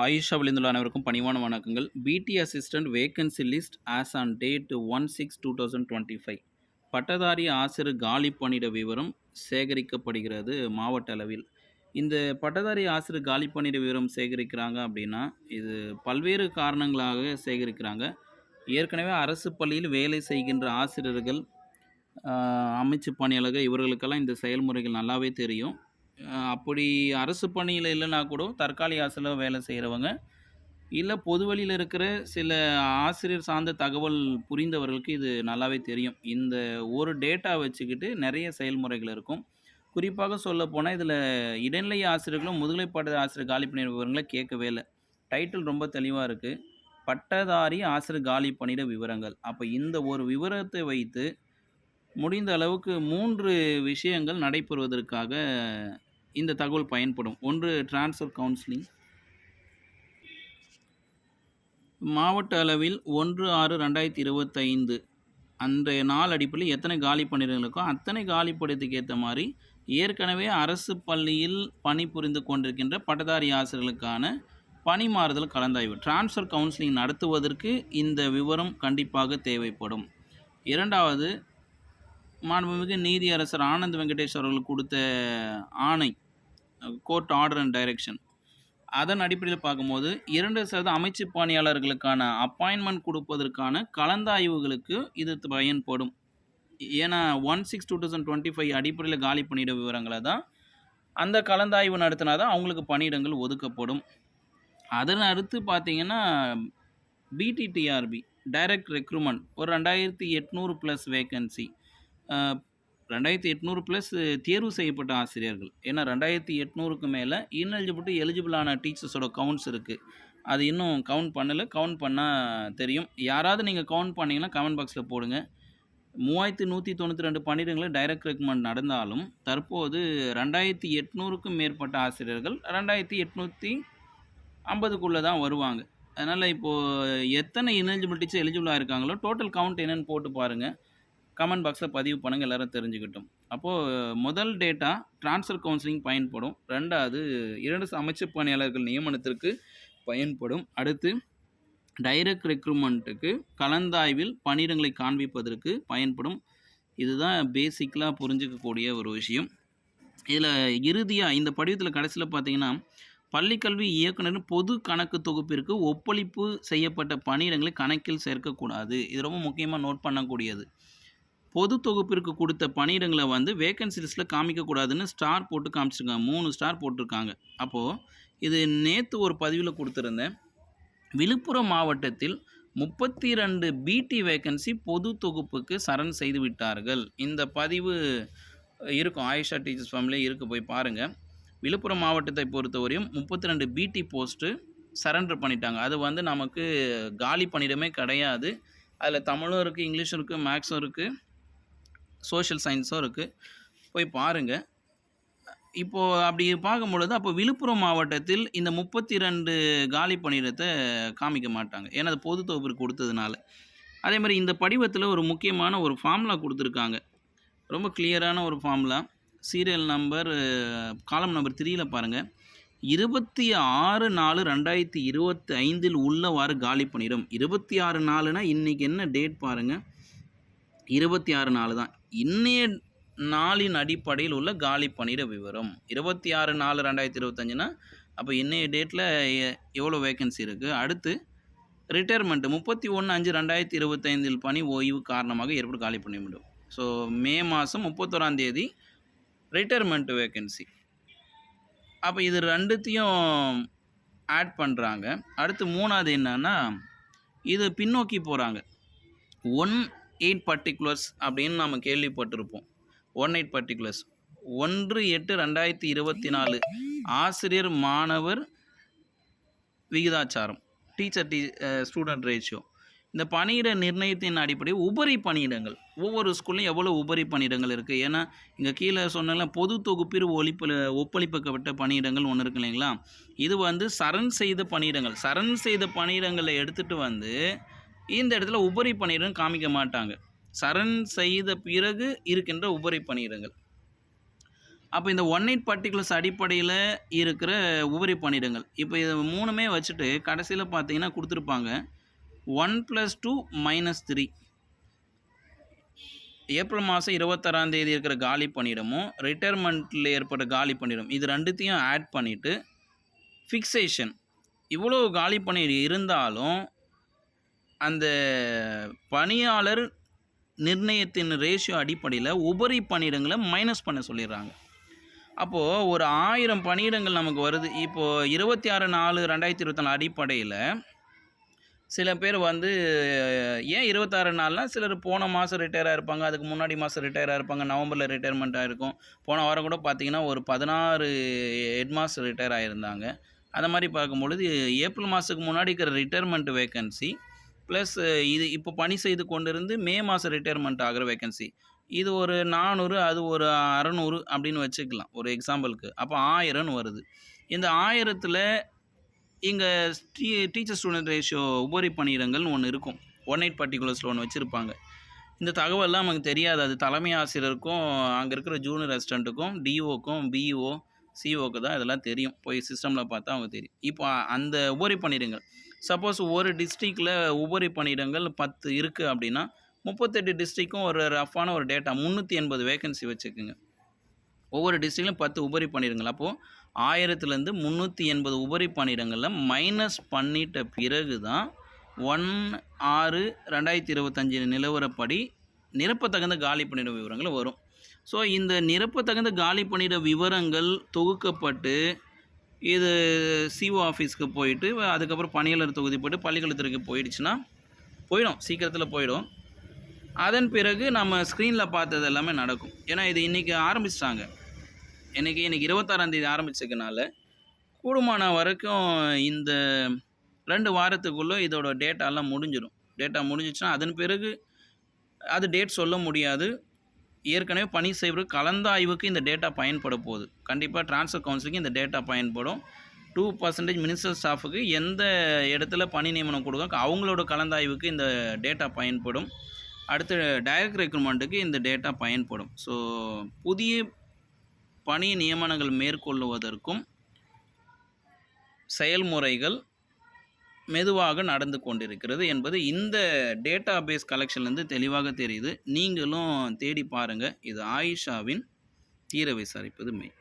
ஆயிஷா விழுந்துள்ள அனைவருக்கும் பணிவான வணக்கங்கள். BT assistant vacancy list as on date one six two thousand twenty five பட்டதாரி ஆசிரியர் காலி பணியிட விவரம் சேகரிக்கப்படுகிறது மாவட்ட அளவில். இந்த பட்டதாரி ஆசிரியர் காலி பணியிட விவரம் சேகரிக்கிறாங்க அப்படின்னா இது பல்வேறு காரணங்களாக சேகரிக்கிறாங்க. ஏற்கனவே அரசு பள்ளியில் வேலை செய்கின்ற ஆசிரியர்கள் அமைச்சு பணியாளர்கள் இவர்களுக்கெல்லாம் இந்த செயல்முறைகள் நல்லாவே தெரியும். அப்படி அரசு பணியில் இல்லைன்னா கூட தற்காலிக ஆசிரியர் வேலை செய்கிறவங்க இல்லை பொது வழியில் இருக்கிற சில ஆசிரியர் சார்ந்த தகவல் புரிந்தவர்களுக்கு இது நல்லாவே தெரியும். இந்த ஒரு டேட்டா வச்சுக்கிட்டு நிறைய செயல்முறைகள் இருக்கும். குறிப்பாக சொல்ல போனால் இதில் இடைநிலை ஆசிரியர்களும் முதுகலை பாட ஆசிரியர் காலி பணியிட விவரங்களை கேட்கவே இல்லை. டைட்டில் ரொம்ப தெளிவாக இருக்குது பட்டதாரி ஆசிரியர் காலி பணியிட விவரங்கள். அப்போ இந்த ஒரு விவரத்தை வைத்து முடிந்த அளவுக்கு மூன்று விஷயங்கள் நடைபெறுவதற்காக இந்த தகவல் பயன்படும். ஒன்று ட்ரான்ஸ்ஃபர் கவுன்சிலிங் மாவட்ட அளவில் ஒன்று ஆறு ரெண்டாயிரத்தி இருபத்தைந்து. அன்றைய நாள் அடிப்படையில் எத்தனை காலி பணியிடங்களுக்கோ அத்தனை காலி ஏற்ற மாதிரி ஏற்கனவே அரசு பள்ளியில் பணிபுரிந்து கொண்டிருக்கின்ற பட்டதாரி ஆசிரியர்களுக்கான பணி மாறுதல் கலந்தாய்வு. ட்ரான்ஸ்ஃபர் கவுன்சிலிங் நடத்துவதற்கு இந்த விவரம் கண்டிப்பாக தேவைப்படும். இரண்டாவது மாண்புமிகு நீதியரசர் ஆனந்த் வெங்கடேஷ் அவர்கள் கொடுத்த ஆணை. கோர்ட் ஆர்டர் அண்ட் டைரக்ஷன் அதன் அடிப்படையில் பார்க்கும்போது இரண்டு சதவீத அமைச்சு பணியாளர்களுக்கான அப்பாயின்மெண்ட் கொடுப்பதற்கான கலந்தாய்வுகளுக்கு இது பயன்படும். ஏன்னா one six two thousand twenty five அடிப்படையில் காலி பணியிட விவரங்களை தான் அந்த கலந்தாய்வு நடத்தினா தான் அவங்களுக்கு பணியிடங்கள் ஒதுக்கப்படும். அதன் அடுத்து பார்த்தீங்கன்னா பிடிடிஆர்பி டைரக்ட் ரெக்ரூட்மெண்ட் ஒரு ரெண்டாயிரத்தி எட்நூறு ப்ளஸ் வேக்கன்சி ரெண்டாயிரத்தி எட்நூறு ப்ளஸ் தேர்வு செய்யப்பட்ட ஆசிரியர்கள். ஏன்னா ரெண்டாயிரத்தி எட்நூறுக்கு மேலே இன்எலிஜிபிள் எலிஜிபிளான டீச்சர்ஸோட கவுண்ட்ஸ் இருக்குது அது இன்னும் கவுண்ட் பண்ணலை. கவுண்ட் பண்ணால் தெரியும். யாராவது நீங்கள் கவுண்ட் பண்ணீங்கன்னா கமெண்ட் பாக்ஸில் போடுங்க. மூவாயிரத்தி நூற்றி தொண்ணூற்றி ரெண்டு பன்னிரெண்டுல டைரக்ட் ரெக்மெண்ட் நடந்தாலும் தற்போது ரெண்டாயிரத்தி எட்நூறுக்கும் மேற்பட்ட ஆசிரியர்கள் ரெண்டாயிரத்தி எட்நூற்றி ஐம்பதுக்குள்ளே தான் வருவாங்க. அதனால் இப்போது எத்தனை இன்எலிஜிபிலிட்டிஸ் எலிஜிபிளாக இருக்காங்களோ டோட்டல் கவுண்ட் என்னென்னு போட்டு பாருங்கள் கமெண்ட் பாக்ஸில் பதிவு பண்ணுங்கள் எல்லாரும் தெரிஞ்சுக்கிட்டோம். அப்போது முதல் டேட்டா ட்ரான்ஸ்ஃபர் கவுன்சிலிங் பயன்படும். ரெண்டாவது இரண்டு அமைச்சு பணியாளர்கள் நியமனத்திற்கு பயன்படும். அடுத்து டைரக்ட் ரெக்ரூட்மெண்ட்டுக்கு கலந்தாய்வில் பணியிடங்களை காண்பிப்பதற்கு பயன்படும். இதுதான் பேசிக்கலாக புரிஞ்சிக்கக்கூடிய ஒரு விஷயம். இதில் இறுதியாக இந்த படிவத்தில் கடைசியில் பார்த்தீங்கன்னா பள்ளிக்கல்வி இயக்குனரின் பொது கணக்கு தொகுப்பிற்கு ஒப்பளிப்பு செய்யப்பட்ட பணியிடங்களை கணக்கில் சேர்க்கக்கூடாது. இது ரொம்ப முக்கியமாக நோட் பண்ணக்கூடியது. பொது தொகுப்பிற்கு கொடுத்த பணியிடங்களை வந்து வேகன்சி லிஸ்ட்டில் காமிக்கக்கூடாதுன்னு ஸ்டார் போட்டு காமிச்சிருக்காங்க. மூணு ஸ்டார் போட்டிருக்காங்க. அப்போது இது நேற்று ஒரு பதிவில் கொடுத்துருந்தேன். விழுப்புரம் மாவட்டத்தில் முப்பத்தி ரெண்டு பிடி வேகன்சி பொது தொகுப்புக்கு சரண் செய்து விட்டார்கள். இந்த பதிவு இருக்கும். ஆயிஷா டீச்சர்ஸ் ஃபார்ம்லேயே இருக்குது போய் பாருங்கள் விழுப்புரம் மாவட்டத்தை பொறுத்தவரையும் முப்பத்தி ரெண்டு பிடி போஸ்ட்டு சரண்டர் பண்ணிட்டாங்க. அது வந்து நமக்கு காலி பணியிடமே கிடையாது. அதில் தமிழும் இருக்குது இங்கிலீஷும் இருக்குது மேக்ஸும் இருக்குது சோஷியல் சயின்ஸும் இருக்குது போய் பாருங்கள் இப்போது அப்படி பார்க்கும் பொழுது அப்போ விழுப்புரம் மாவட்டத்தில் இந்த முப்பத்தி ரெண்டு காலி பணியிடத்தை காமிக்க மாட்டாங்க. ஏன்னா அது பொது தொகுப்பிற்கு கொடுத்ததுனால. அதே மாதிரி இந்த படிவத்தில் ஒரு முக்கியமான ஒரு ஃபார்முலா கொடுத்துருக்காங்க. ரொம்ப கிளியரான ஒரு formula serial number column number த்ரீயில் பாருங்கள் இருபத்தி ஆறு நாலு ரெண்டாயிரத்தி இருபத்தி ஐந்தில் உள்ளவாறு காலி பணியிடம். இருபத்தி ஆறு நாலுனா இன்றைக்கி என்ன டேட் பாருங்கள் இருபத்தி ஆறு நாலு தான் இன்னைய நாளின் அடிப்படையில் உள்ள காலி பணியிட விவரம். இருபத்தி ஆறு நாலு ரெண்டாயிரத்தி இருபத்தஞ்சுனா அப்போ இன்றைய டேட்டில் எவ்வளோ வேகன்சி இருக்குது அடுத்து ரிட்டையர்மெண்ட் முப்பத்தி ஒன்று அஞ்சு ரெண்டாயிரத்தி இருபத்தைந்தில் பணி ஓய்வு காரணமாக ஏற்படும் காலி பண்ணி முடியும் ஸோ மே மாதம் முப்பத்தோராம் தேதி ரிட்டையர்மெண்ட் வேகன்சி அப்போ இது ரெண்டுத்தையும் ஆட் பண்ணுறாங்க அடுத்து மூணாவது என்னன்னா இது பின்னோக்கி போகிறாங்க ஒன் எயிட் பர்டிகுலர்ஸ் அப்படின்னு நம்ம கேள்விப்பட்டிருப்போம். ஒன் எயிட் பர்டிகுலர்ஸ் ஒன்று எட்டு ரெண்டாயிரத்தி இருபத்தி நாலு. ஆசிரியர் மாணவர் விகிதாச்சாரம். டீச்சர் டீ ஸ்டூடெண்ட் ரேஷியோ இந்த பணியிட நிர்ணயத்தின் அடிப்படையில் உபரி பணியிடங்கள். ஒவ்வொரு ஸ்கூல்லையும் எவ்வளோ உபரி பணியிடங்கள் இருக்குது ஏன்னா இங்கே கீழே சொன்னால பொது தொகுப்பில் ஒழிப்பு ஒப்பளிக்கப்பட்ட பணியிடங்கள் ஒன்று இருக்கு இல்லைங்களா? இது வந்து சரண் செய்த பணியிடங்கள். சரண் செய்த பணியிடங்களை எடுத்துகிட்டு வந்து இந்த இடத்துல உபரி பணியிடம் காமிக்க மாட்டாங்க. சரண் செய்த பிறகு இருக்கின்ற உபரி பணியிடங்கள் அப்போ இந்த ஒன் எயிட் பர்டிகுலர்ஸ் அடிப்படையில் இருக்கிற உபரி பணியிடங்கள் இப்போ இது மூணுமே வச்சுட்டு கடைசியில் பார்த்தீங்கன்னா கொடுத்துருப்பாங்க. One plus two minus three April மாதம் இருபத்தாறாம் தேதி இருக்கிற காலி பணியிடமும் ரிட்டையர்மெண்ட்டில் ஏற்பட்ட காலி பணியிடம் இது ரெண்டுத்தையும் ஆட் பண்ணிவிட்டு ஃபிக்சேஷன் இவ்வளோ காலி பணியிடம் இருந்தாலும் அந்த பணியாளர் நிர்ணயத்தின் ரேஷியோ அடிப்படையில் உபரி பணியிடங்களை மைனஸ் பண்ண சொல்லிடுறாங்க. அப்போது ஒரு ஆயிரம் பணியிடங்கள் நமக்கு வருது. இப்போது இருபத்தி ஆறு நாலு ரெண்டாயிரத்தி இருபத்தி நாலு அடிப்படையில் சில பேர் வந்து ஏன் இருபத்தாறு நாள்னால் சிலர் போன மாதம் ரிட்டையராக இருப்பாங்க அதுக்கு முன்னாடி மாதம் ரிட்டையராக இருப்பாங்க நவம்பரில் ரிட்டையர்மெண்ட் ஆகிருக்கும் போன வாரம் கூட பார்த்திங்கன்னா ஒரு பதினாறு ஹெட் மாஸ்டர் ரிட்டையர் ஆகியிருந்தாங்க அந்த மாதிரி பார்க்கும்பொழுது ஏப்ரல் மாதத்துக்கு முன்னாடி இருக்கிற ரிட்டையர்மெண்ட் வேக்கன்சி ப்ளஸ் இது இப்போ பணி செய்து கொண்டிருந்து மே மாதம் ரிட்டையர்மெண்ட் ஆகிற வேகன்சி இது ஒரு நானூறு அது ஒரு அறநூறு அப்படின்னு வச்சுக்கலாம் ஒரு எக்ஸாம்பிளுக்கு அப்போ ஆயிரம்னு வருது. இந்த ஆயிரத்தில் இங்கே டீ டீச்சர் ஸ்டூடெண்ட் ரேஷியோ உபரி பணியிடங்கள்னு ஒன்று இருக்கும். ஒன் எயிட் பர்டிகுலர்ஸில் ஒன்று வச்சுருப்பாங்க. இந்த தகவல்லாம் நமக்கு தெரியாது. அது தலைமை ஆசிரியருக்கும் அங்கே இருக்கிற ஜூனியர் அசிஸ்டண்ட்டுக்கும் டிஓக்கும் பிஇஓ சிஓக்கு தான் இதெல்லாம் தெரியும். போய் சிஸ்டமில் பார்த்தா அவங்க தெரியும். இப்போ அந்த உபரி பணியிடங்கள். சப்போஸ் ஒரு டிஸ்ட்ரிக்டில் உபரி பணியிடங்கள் பத்து இருக்குது அப்படின்னா முப்பத்தெட்டு டிஸ்ட்ரிக்கும் ஒரு ரஃப்பான ஒரு டேட்டா முந்நூற்றி எண்பது வேகன்சி வச்சுக்கோங்க. ஒவ்வொரு டிஸ்ட்ரிக்ட்லையும் பத்து உபரி பணியிடங்கள். அப்போது ஆயிரத்துலேருந்து முந்நூற்றி எண்பது உபரி பணியிடங்களில் மைனஸ் பண்ணிட்ட பிறகு தான் ஒன் ஆறு ரெண்டாயிரத்தி இருபத்தஞ்சி நிலவரப்படி நிரப்பத்தகுந்த காலி பணியிட விவரங்கள் வரும். ஸோ இந்த நிரப்பத்தகுந்த காலி பணியிட விவரங்கள் தொகுக்கப்பட்டு இது சிஓ ஆஃபீஸ்க்கு போயிட்டு அதுக்கப்புறம் பணியாளர் தொகுதி போய்ட்டு பள்ளிக்கல்வித்துறைக்கு போயிடுச்சுன்னா போயிடும் சீக்கிரத்தில் போயிடும். அதன் பிறகு நம்ம ஸ்க்ரீனில் பார்த்தது எல்லாமே நடக்கும். ஏன்னா இது இன்றைக்கி ஆரம்பிச்சிட்டாங்க. இன்றைக்கி இன்றைக்கி இருபத்தாறாந்தேதி ஆரம்பிச்சதுனால கூடுமான வரைக்கும் இந்த ரெண்டு வாரத்துக்குள்ளே இதோட டேட்டாலாம் முடிஞ்சிடும் டேட்டா முடிஞ்சிச்சுன்னா அதன் பிறகு அது டேட் சொல்ல முடியாது. ஏற்கனவே பணி செய்வது கலந்தாய்வுக்கு இந்த டேட்டா பயன்பட போகுது. கண்டிப்பாக ட்ரான்ஸ்ஃபர் கவுன்சிலுக்கு இந்த டேட்டா பயன்படும். டூ பர்சன்டேஜ் மினிஸ்டர் ஸ்டாஃபுக்கு எந்த இடத்துல பணி நியமனம் கொடுக்க அவங்களோட கலந்தாய்வுக்கு இந்த டேட்டா பயன்படும். அடுத்து டைரக்ட் ரெக்ரூட்மெண்ட்டுக்கு இந்த டேட்டா பயன்படும். ஸோ புதிய பணி நியமனங்கள் மேற்கொள்ளுவதற்கும் செயல்முறைகள் மெதுவாக நடந்து கொண்டிருக்கிறது என்பது இந்த டேட்டா பேஸ் கலெக்ஷன்லேருந்து தெளிவாக தெரியுது. நீங்களும் தேடி பாருங்கள் இது ஆயிஷாவின் தீர விசாரிப்பது மெய்.